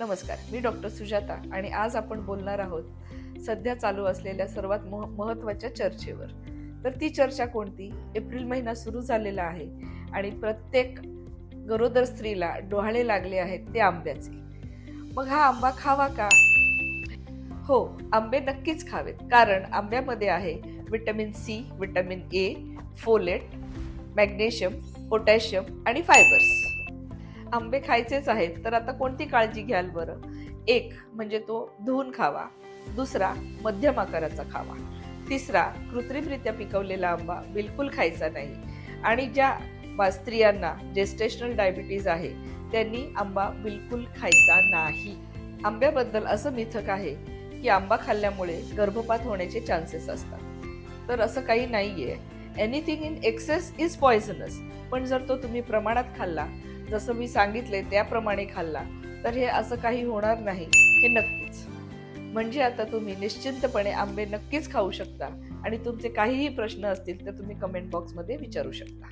नमस्कार मी डॉक्टर सुजाता आणि आज आपण बोलणार आहोत सध्या चालू असलेल्या सर्वात मह महत्त्वाच्या चर्चेवर. तर ती चर्चा कोणती? एप्रिल महिना सुरू झालेला आहे आणि प्रत्येक गरोदर स्त्रीला डोहाळे लागले आहेत ते आंब्याचे. मग हा आंबा खावा का? हो आंबे नक्कीच खावेत कारण आंब्यामध्ये आहे vitamin C vitamin A folate magnesium potassium आणि फायबर्स. आंबे खायचेच आहेत तर आता कोणती काळजी घ्याल बरं? एक म्हणजे तो धुवून खावा. दुसरा मध्यम आकाराचा खावा. तिसरा कृत्रिमरित्या पिकवलेला आंबा बिलकुल खायचा नाही. आणि ज्या स्त्रियांना जेस्टेशनल डायबिटीज आहे त्यांनी आंबा बिलकुल खायचा नाही. आंब्याबद्दल असं मिथक आहे की आंबा खाल्ल्यामुळे गर्भपात होण्याचे चान्सेस असतात. तर असं काही नाहीये. Anything in excess is poisonous पण जर तो तुम्ही प्रमाणात खाल्ला जसं मी सांगितले त्याप्रमाणे खाल्ला तर हे असं काही होणार नाही हे नक्कीच. म्हणजे आता तुम्ही निश्चिंतपणे आंबे नक्कीच खाऊ शकता आणि तुमचे काहीही प्रश्न असतील तर तुम्ही कमेंट बॉक्समध्ये विचारू शकता.